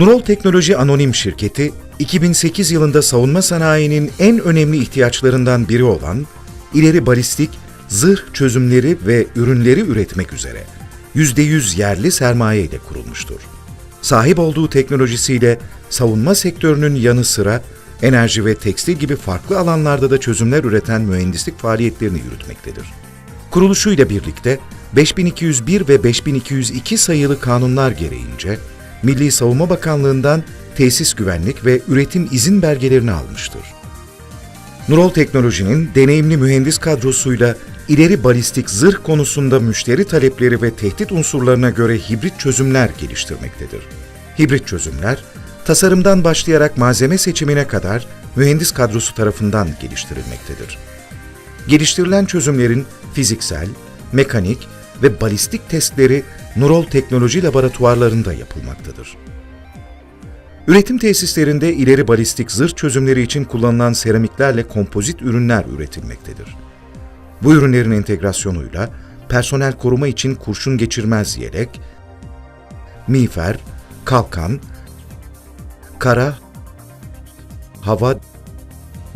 Nurol Teknoloji Anonim Şirketi, 2008 yılında savunma sanayinin en önemli ihtiyaçlarından biri olan ileri balistik zırh çözümleri ve ürünleri üretmek üzere %100 yerli sermaye ile kurulmuştur. Sahip olduğu teknolojisiyle savunma sektörünün yanı sıra enerji ve tekstil gibi farklı alanlarda da çözümler üreten mühendislik faaliyetlerini yürütmektedir. Kuruluşuyla birlikte 5201 ve 5202 sayılı kanunlar gereğince Milli Savunma Bakanlığı'ndan tesis güvenlik ve üretim izin belgelerini almıştır. Nurol Teknoloji'nin deneyimli mühendis kadrosuyla ileri balistik zırh konusunda müşteri talepleri ve tehdit unsurlarına göre hibrit çözümler geliştirmektedir. Hibrit çözümler, tasarımdan başlayarak malzeme seçimine kadar mühendis kadrosu tarafından geliştirilmektedir. Geliştirilen çözümlerin fiziksel, mekanik ve balistik testleri Nurol Teknoloji Laboratuvarlarında yapılmaktadır. Üretim tesislerinde ileri balistik zırh çözümleri için kullanılan seramiklerle kompozit ürünler üretilmektedir. Bu ürünlerin entegrasyonuyla personel koruma için kurşun geçirmez yelek, miğfer, kalkan, kara, hava,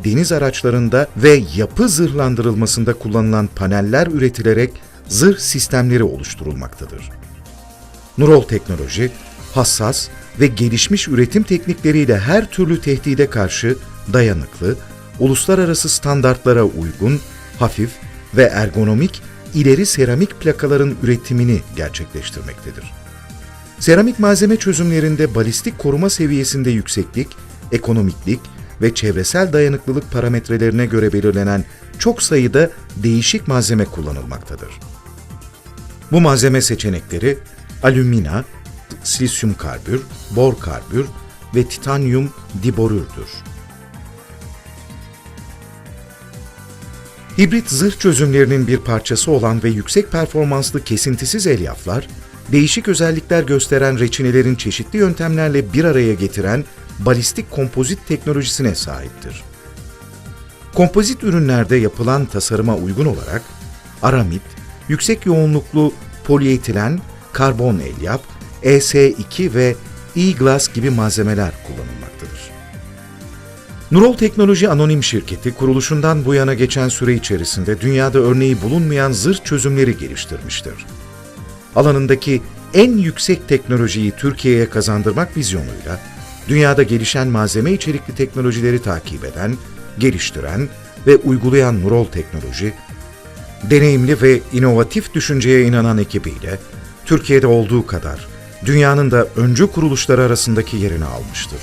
deniz araçlarında ve yapı zırhlandırılmasında kullanılan paneller üretilerek zırh sistemleri oluşturulmaktadır. Nurol Teknoloji, hassas ve gelişmiş üretim teknikleriyle her türlü tehdide karşı dayanıklı, uluslararası standartlara uygun, hafif ve ergonomik ileri seramik plakaların üretimini gerçekleştirmektedir. Seramik malzeme çözümlerinde balistik koruma seviyesinde yükseklik, ekonomiklik ve çevresel dayanıklılık parametrelerine göre belirlenen çok sayıda değişik malzeme kullanılmaktadır. Bu malzeme seçenekleri alümina, silisyum karbür, bor karbür ve titanyum diborürdür. Hibrit zırh çözümlerinin bir parçası olan ve yüksek performanslı kesintisiz elyaflar, değişik özellikler gösteren reçinelerin çeşitli yöntemlerle bir araya getiren balistik kompozit teknolojisine sahiptir. Kompozit ürünlerde yapılan tasarıma uygun olarak aramit, yüksek yoğunluklu polietilen, karbon elyaf, ES2 ve e-glass gibi malzemeler kullanılmaktadır. Nurol Teknoloji Anonim Şirketi kuruluşundan bu yana geçen süre içerisinde dünyada örneği bulunmayan zırh çözümleri geliştirmiştir. Alanındaki en yüksek teknolojiyi Türkiye'ye kazandırmak vizyonuyla dünyada gelişen malzeme içerikli teknolojileri takip eden, geliştiren ve uygulayan Nurol Teknoloji, deneyimli ve inovatif düşünceye inanan ekibiyle Türkiye'de olduğu kadar dünyanın da öncü kuruluşları arasındaki yerini almıştır.